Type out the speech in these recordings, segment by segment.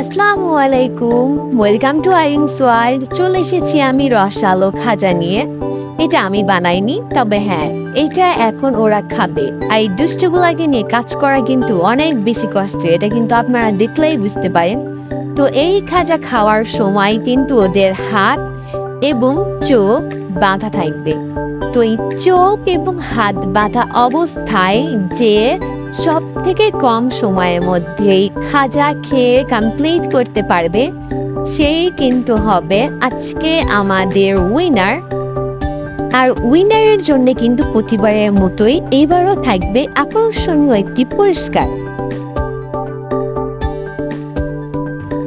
আসসালামু আলাইকুম। Welcome to আইরিংস world চলে এসেছি আমি রসালো খাজা নিয়ে। এটা আমি বানাইনি, তবে হ্যাঁ এটা এখন ওরা খাবে। আর এই দুষ্টগুলাকে নিয়ে কাজ করা কিন্তু অনেক বেশি কষ্টের এটা কিন্তু আপনারা দেখলেই বুঝতে পারেন। তো এই খাজা খাওয়ার সময় কিন্তু ওদের হাত এবং চোখ বাঁধা থাকবে। তো এই চোখ এবং হাত বাঁধা অবস্থায় যে সব থেকে কম সময়ের মধ্যেই খাজা খেয়ে কমপ্লিট করতে পারবে, সেই কিন্তু হবে আজকে আমাদের উইনার আর উইনারের জন্য কিন্তু প্রতিবারের মতোই এবারও থাকবে আকর্ষণীয় একটি পুরস্কার।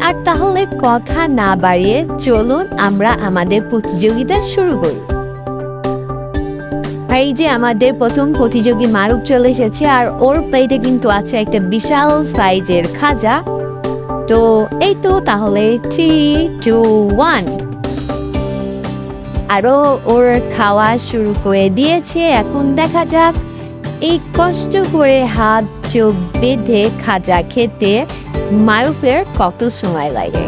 আর তাহলে কথা না বাড়িয়ে চলুন আমরা আমাদের প্রতিযোগিতা শুরু করি। এই যে আমাদের প্রথম প্রতিযোগী মারুক চলে এসেছে আর ওর প্লেটে কিন্তু আছে একটা বিশাল সাইজের খাজা। তো এই তো তাহলে থ্রি টু ওয়ান আরও ওর খাওয়া শুরু করে দিয়েছে, এখন দেখা যাক। এই কষ্ট করে হাত, চোখ বেঁধে খাজা খেতে মারুফের কত সময় লাগে।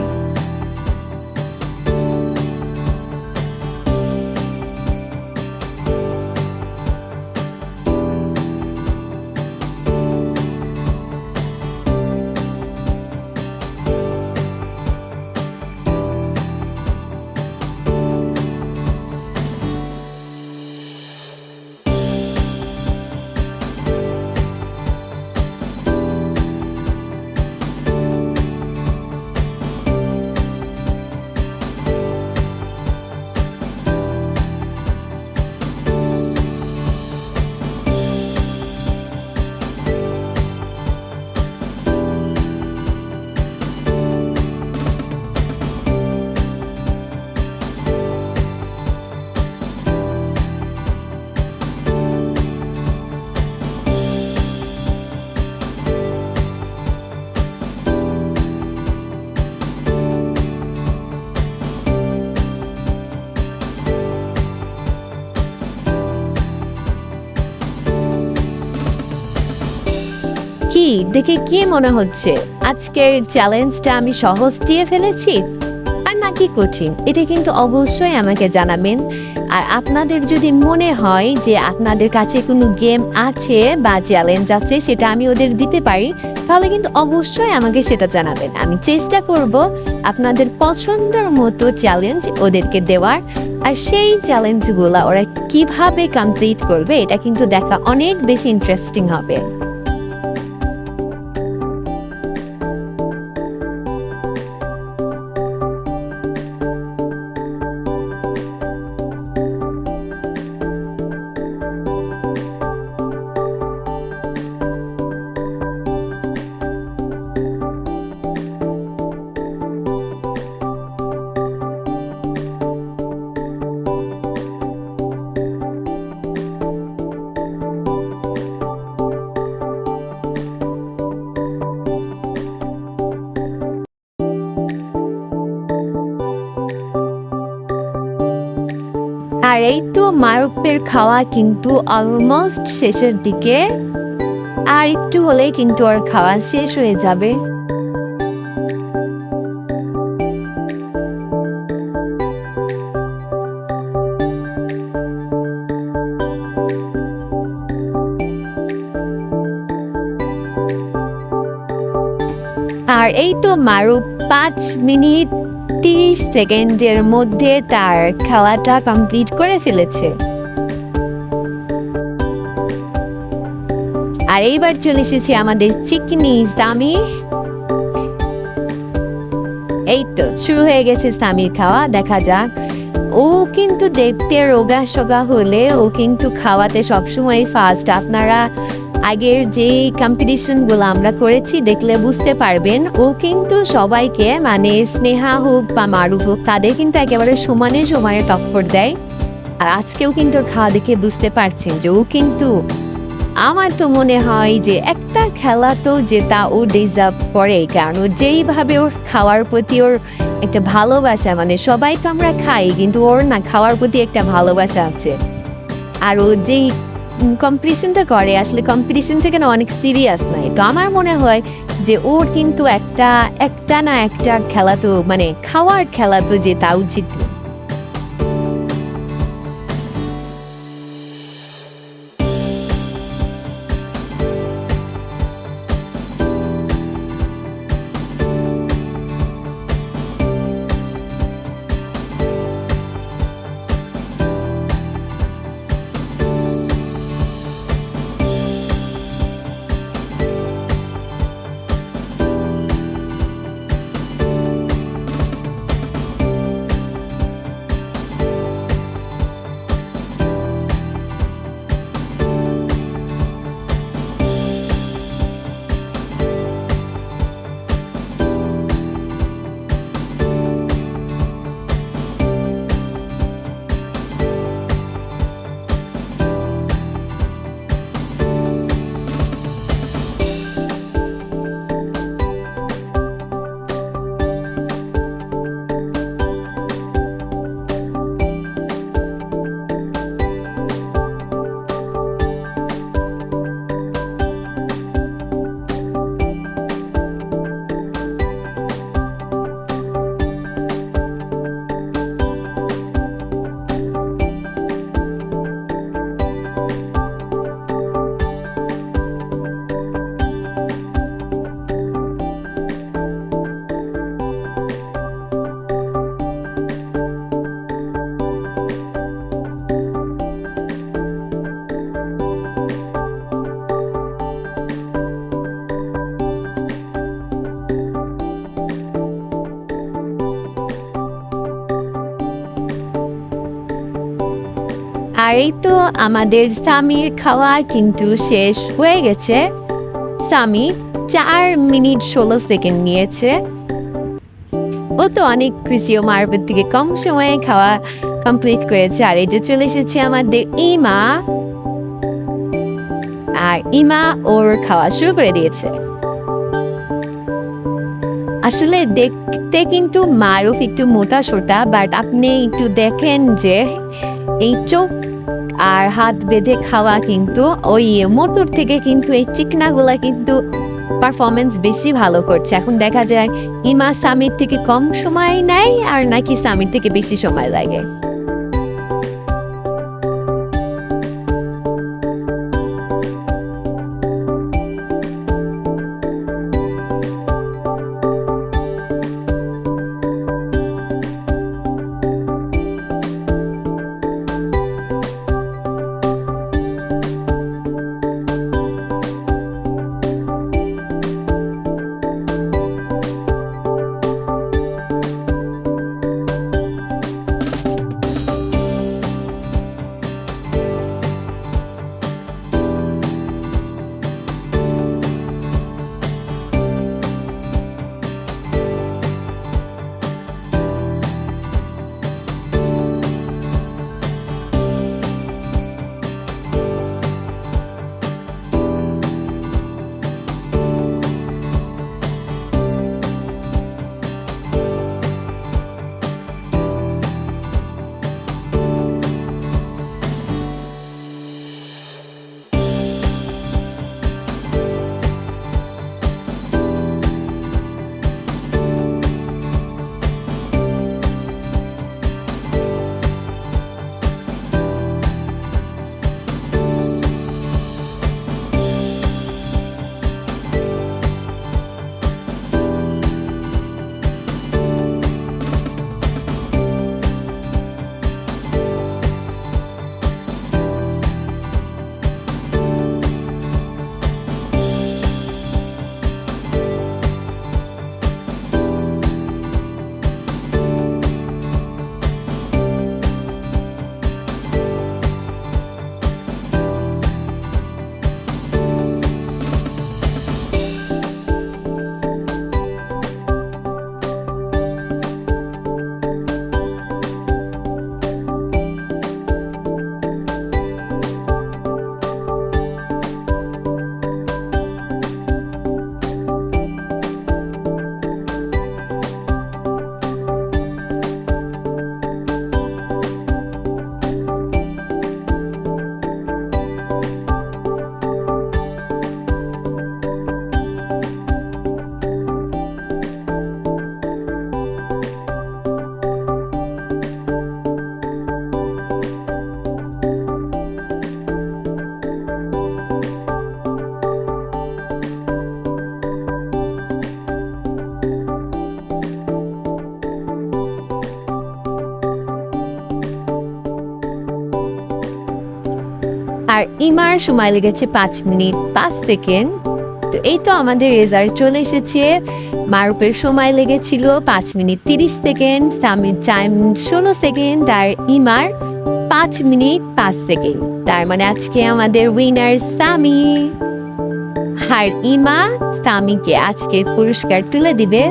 কি? দেখে কি মনে হচ্ছে? আজকের চ্যালেঞ্জটা আমি সহজ দিয়ে ফেলেছি? আর নাকি কঠিন। এটা কিন্তু অবশ্যই আমাকে জানাবেন। আর আপনাদের যদি মনে হয় যে আপনাদের কাছে কোনো গেম আছে বা চ্যালেঞ্জ আছে, সেটা আমি ওদের দিতে পারি, তাহলে কিন্তু অবশ্যই আমাকে সেটা জানাবেন। আমি চেষ্টা করব আপনাদের পছন্দের মতো চ্যালেঞ্জ ওদেরকে দেওয়ার। আর সেই চ্যালেঞ্জগুলো ওরা কীভাবে কমপ্লিট করবে, এটা কিন্তু দেখা অনেক বেশি ইন্টারেস্টিং হবে। আর এই তো মারুপের খাওয়া কিন্তু অলমোস্ট শেষের দিকে। আর একটু হলেই কিন্তু আর খাওয়া শেষ হয়ে যাবে। আর এই তো মারুপ পাঁচ মিনিট তিরিশ সেকেন্ডের মধ্যে তার খেলাটা কমপ্লিট করে ফেলেছে। আর এইবার চলে এসেছি আমাদের চিকনি সামি এই তো, শুরু হয়ে গেছে সামির খাওয়া, দেখা যাক। ও কিন্তু দেখতে রোগা সোগা হলে ও কিন্তু খাওয়াতে সবসময় ফার্স্ট আপনারা আগের যে কম্পিটিশনগুলো আমরা করেছি, দেখলে বুঝতে পারবেন। ও কিন্তু সবাইকে মানে স্নেহা হোক বা মারুফ হোক, তাদের কিন্তু একেবারে সমানে সমানে টক্কর দেয়। আর আজকেও কিন্তু খাওয়া দেখে বুঝতে পারছেন যে ও কিন্তু, আমার তো মনে হয় যে একটা খেলা তো জেতা ও ডিজার্ভ করে কারণ ও যেইভাবে ওর খাওয়ার প্রতি ওর একটা ভালোবাসা মানে সবাই তো আমরা খাই, কিন্তু ওর না, খাওয়ার প্রতি একটা ভালোবাসা আছে। আর ও যেই কম্পিটিশনটা করে, আসলে কম্পিটিশন থেকে না অনেক সিরিয়াস নাই তো আমার মনে হয় যে ওর কিন্তু একটা একটা না একটা খেলা তো মানে খাওয়ার খেলা তো যে তা উচিত। আর এই তো আমাদের স্বামীর খাওয়া কিন্তু শেষ হয়ে গেছে। স্বামী চার মিনিট ষোলো সেকেন্ড নিয়েছে। ও তো অনেক খুশি, ও মারবের থেকে কম সময়ে খাওয়া কমপ্লিট করেছে। আর এই যে চলে এসেছে আমাদের ইমা। আর ইমা ওর খাওয়া শুরু করে দিয়েছে। আসলে দেখতে কিন্তু মারুফ একটু মোটা সোটা বাট আপনি একটু দেখেন যে এই চোখ আর হাত বেঁধে খাওয়া কিন্তু ওই মোটর থেকে কিন্তু এই চিকনাগুলা কিন্তু পারফরমেন্স বেশি ভালো করছে। এখন দেখা যায়, ইমা সামির থেকে কম সময় নেয় আর নাকি সামির থেকে বেশি সময় লাগে। ইমার সময় লেগেছে পাঁচ মিনিট, পাঁচ সেকেন্ড। তো এই তো আমাদের রেজাল্ট চলে এসেছে। মারুপের সময় লেগেছিল পাঁচ মিনিট তিরিশ সেকেন্ড, সামির টাইম ষোলো সেকেন্ড আর ইমার পাঁচ মিনিট পাঁচ সেকেন্ড। তার মানে আজকে আমাদের উইনার সামি আর ইমা সামিকে আজকে পুরস্কার তুলে দিবে।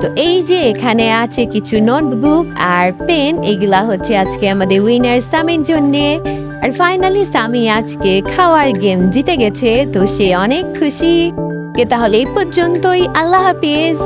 তো এই যে এখানে আছে কিছু নোটবুক আর পেন এগুলা হচ্ছে আজকে আমাদের উইনার সামির জন্যে। আর ফাইনালি সামি আজকে খাওয়ার গেম জিতে গেছে, তো সে অনেক খুশি। তাহলে এই পর্যন্তই। আল্লাহ হাফিজ।